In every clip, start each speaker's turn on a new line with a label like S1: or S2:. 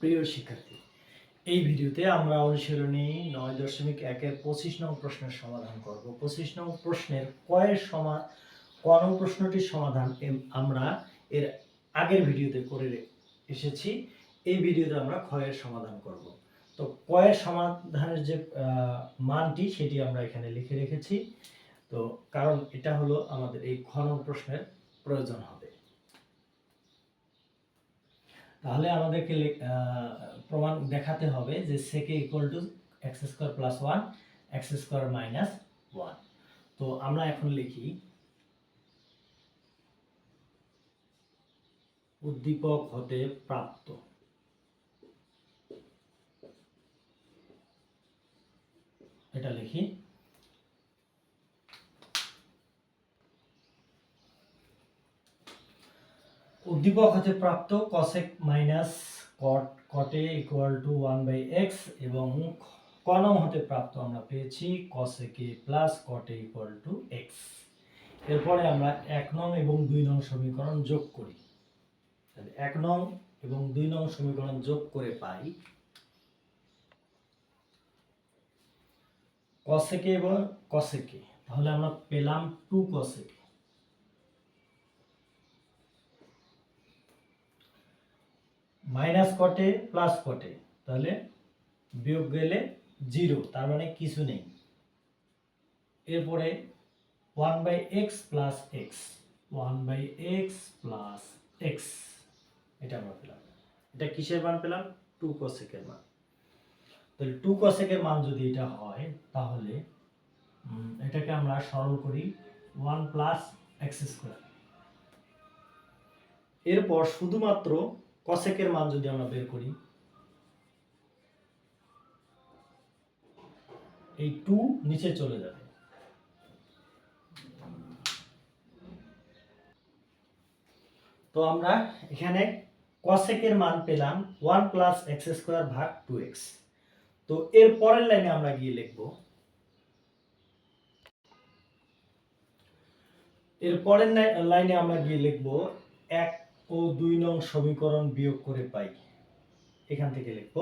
S1: প্রিয় শিক্ষার্থী, এই ভিডিওতে আমরা অনুশীলনী নয় দশমিক একের পঁচিশ নং প্রশ্নের সমাধান করব। পঁচিশ নং প্রশ্নের কয়ের সমা, ক নং প্রশ্নটির সমাধান আমরা এর আগের ভিডিওতে করে এসেছি। এই ভিডিওতে আমরা ক্ষয়ের সমাধান করব। তো কয়ের সমাধানের যে মানটি সেটি আমরা এখানে লিখে রেখেছি। তো কারণ এটা হলো আমাদের এই খ নং প্রশ্নের প্রয়োজন হবে। তাহলে আমাদেরকে প্রমাণ দেখাতে হবে যে সেকে equal to X square plus one X square minus one তো আমরা এখন লিখি, উদ্দীপক হতে প্রাপ্ত। এটা লিখি উদ্দীপক হতে প্রাপ্ত cosec minus cot কটে equal to one by X এবং কনম হতে প্রাপ্ত আমরা পেয়েছি কসেকে প্লাস কটে ইকুয়াল টু এক্স এরপরে আমরা এক নং এবং দুই নং সমীকরণ যোগ করি। তাহলে এক নং এবং দুই নং সমীকরণ যোগ করে পাই কসেকে এবং কসেকে তাহলে আমরা পেলাম টু কসেকে মাইনাস কটে প্লাস কটে, তাহলে বিয়োগ গেলে জিরো, তার মানে কিছু নেই। এরপরে one by X plus X one by X plus X এটা আমরা পেলাম। এটা কিসের মান পেলাম? টু কসেকের মান। তাহলে টু কসেকের মান যদি এটা হয়, তাহলে এটাকে আমরা সরল করি ওয়ান প্লাস এক্স স্কোয়ার এরপর শুধুমাত্র কসেকের মান যদি আমরা বের করি, এই টু নিচে চলে যাবে। তো আমরা এখানে কসেকের মান পেলাম ওয়ান প্লাস এক্স স্কোয়ার ভাগ টু এক্স। তো এর পরের লাইনে আমরা গিয়ে লিখব। এর পরের লাইনে আমরা গিয়ে লিখব এক ও দুই নং সমীকরণ বিয়োগ করে পাই। এখান থেকে লিখব।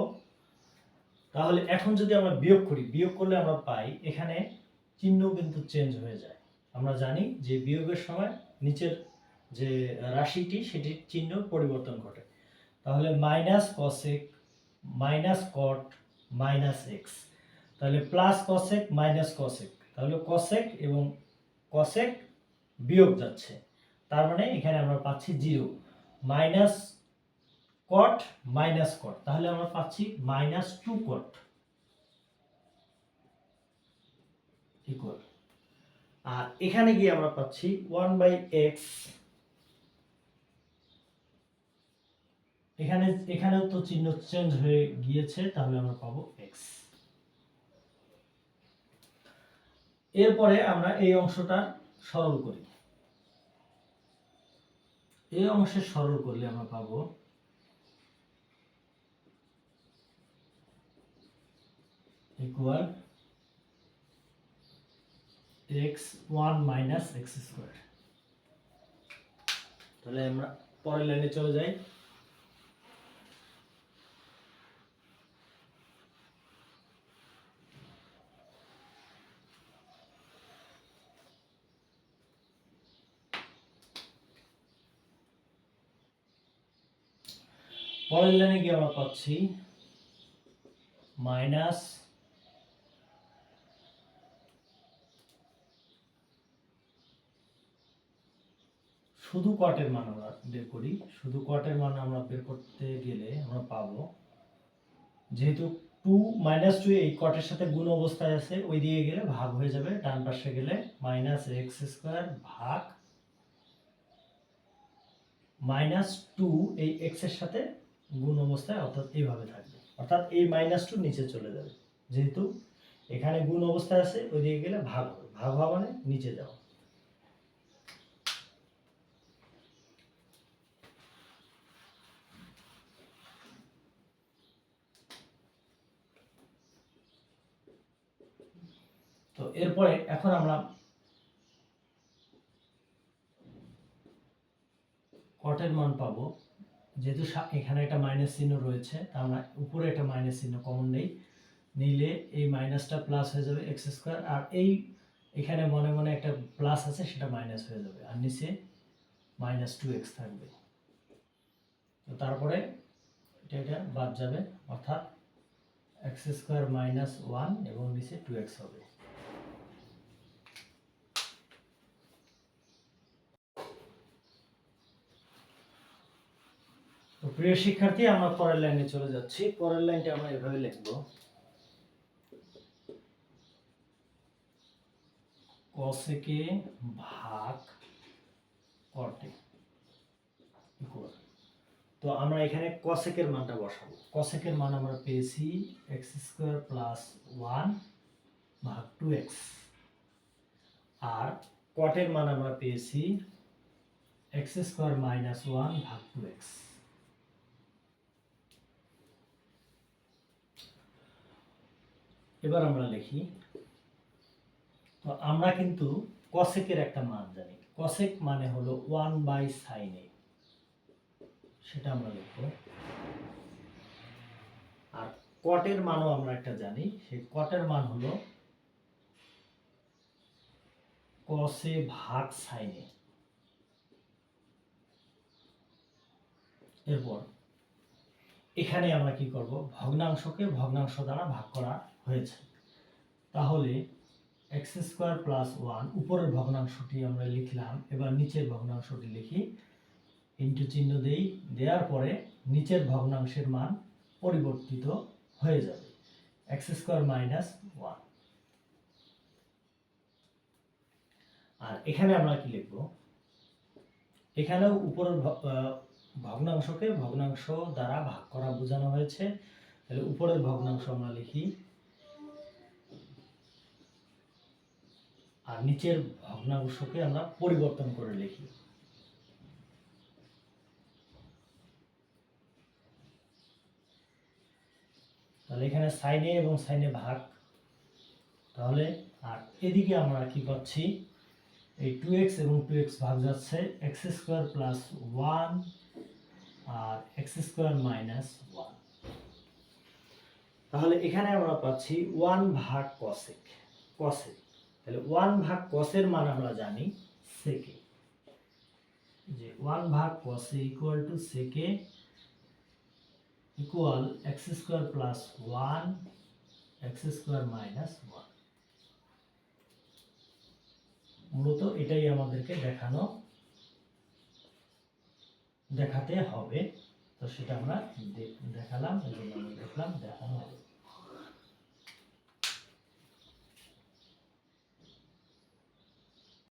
S1: তাহলে এখন যদি আমরা বিয়োগ করি, বিয়োগ করলে আমরা পাই, এখানে চিহ্ন কিন্তু চেঞ্জ হয়ে যায়। আমরা জানি যে বিয়োগের সময় নিচের যে রাশিটি, সেটির চিহ্ন পরিবর্তন ঘটে। তাহলে minus cosec minus cot minus X তাহলে প্লাস কসেক মাইনাস কসেক তাহলে কসেক এবং কসেক বিয়োগ যাচ্ছে। তার মানে এখানে আমরা পাচ্ছি zero minus cot minus cot তাহলে আমরা পাচ্ছি মাইনাস টু কট ইকুয়াল আর এখানে গিয়ে আমরা পাচ্ছি ওয়ান বাই এক্স এখানে, এখানেও তো চিহ্ন চেঞ্জ হয়ে গিয়েছে, তাহলে আমরা পাবো এক্স এরপরে আমরা এই অংশটা সরল করি। এই অংশে সরল করলে আমরা পাবো equal X one minus X square তাহলে আমরা পরের লাইনে চলে যাই। পরের লাইনে গিয়ে আমরা পাচ্ছি মাইনাস শুধু কটের মান আমরা বের করি। শুধু কটের মান আমরা বের করতে গেলে আমরা পাবো। যেহেতু টু মাইনাস টু এই কটের সাথে গুণ অবস্থায় আছে, ওই দিকে গেলে ভাগ হয়ে যাবে। ডান পাশে গেলে মাইনাস এক্স স্কোয়ার ভাগ মাইনাস টু এই এক্সের সাথে গুণ অবস্থায় অর্থাৎ এইভাবে থাকবে। অর্থাৎ এই মাইনাস টু নিচে চলে যাবে। যেহেতু এখানে গুণ অবস্থায় আছে ওই দিকে গেলে ভাগ হবে। ভাগ হওয়া মানে নিচে যাওয়া। তো এরপরে এখন আমরা কটের মান পাবো যেহেতু এখানে একটা মাইনাস চিহ্ন রয়েছে, তা আমরা উপরে একটা মাইনাস চিহ্ন কমন নেই। নিলে এই মাইনাসটা প্লাস হয়ে যাবে এক্স স্কোয়ার আর এই এখানে মনে মনে একটা প্লাস আছে, সেটা মাইনাস হয়ে যাবে। আর নিচে মাইনাস টু এক্স থাকবে। তো তারপরে এটা এটা বাদ যাবে, অর্থাৎ এক্স স্কোয়ার মাইনাস ওয়ান এবং নিচে টু এক্স হবে তো প্রিয় শিক্ষার্থী, আমরা পরের লাইনে চলে যাচ্ছি। পরের লাইনটা আমরা এভাবে লিখব। কসেকে ভাগ কটে। তো আমরা এখানে কসেকের মানটা বসাবো। কসেকের মান আমরা পেয়েছি এক্স স্কোয়ার প্লাস ওয়ান ভাগ টু এক্স আর কটের মান আমরা পেয়েছি এক্স স্কোয়ার মাইনাস ওয়ান ভাগ টু এক্স এবার আমরা লিখি। তো আমরা কিন্তু কসেকের একটা মান জানি। কসেক মানে হলো ওয়ান বাই সাইন এ সেটা আমরা লিখব। আর কটের মানও আমরা একটা জানি। সেই কটের মান হলো কসে ভাগ সাইনে এরপর এখানে আমরা কি করব? ভগ্নাংশকে ভগ্নাংশ দ্বারা ভাগ করা হয়েছে। তাহলে এক্স স্কোয়ার প্লাস ওয়ান উপরের ভগ্নাংশটি আমরা লিখলাম, এবার নিচের ভগ্নাংশটি লিখি। ইন্টু চিহ্ন দেই, দেওয়ার পরে নিচের ভগ্নাংশের মান পরিবর্তিত হয়ে যাবে। এক্স স্কোয়ার মাইনাস ওয়ান আর এখানে আমরা কি লিখব? এখানেও উপরের ভগ্নাংশকে ভগ্নাংশ দ্বারা ভাগ করা বোঝানো হয়েছে। তাহলে উপরের ভগ্নাংশ আমরা লিখি আর নিচের ভগ্নাংশকে আমরা পরিবর্তন করে লিখি। তাহলে এখানে সাইনে এবং সাইনে ভাগ। তাহলে আর এদিকে আমরা কি পাচ্ছি? এই টু এক্স এবং টু এক্স ভাগ যাচ্ছে এক্স স্কোয়ার প্লাস ওয়ান আর এক্স স্কোয়ার মাইনাস ওয়ান তাহলে এখানে আমরা পাচ্ছি ওয়ান ভাগ কসেক কসেক তাহলে ওয়ান ভাগ কসের মান আমরা জানি সেকে যে ওয়ান ভাগ কসে ইকুয়াল টু সেকে equal X square plus one X square minus one মূলত এটাই আমাদেরকে দেখানো, দেখাতে হবে। তো সেটা আমরা দেখালাম দেখলাম, দেখানো হবে।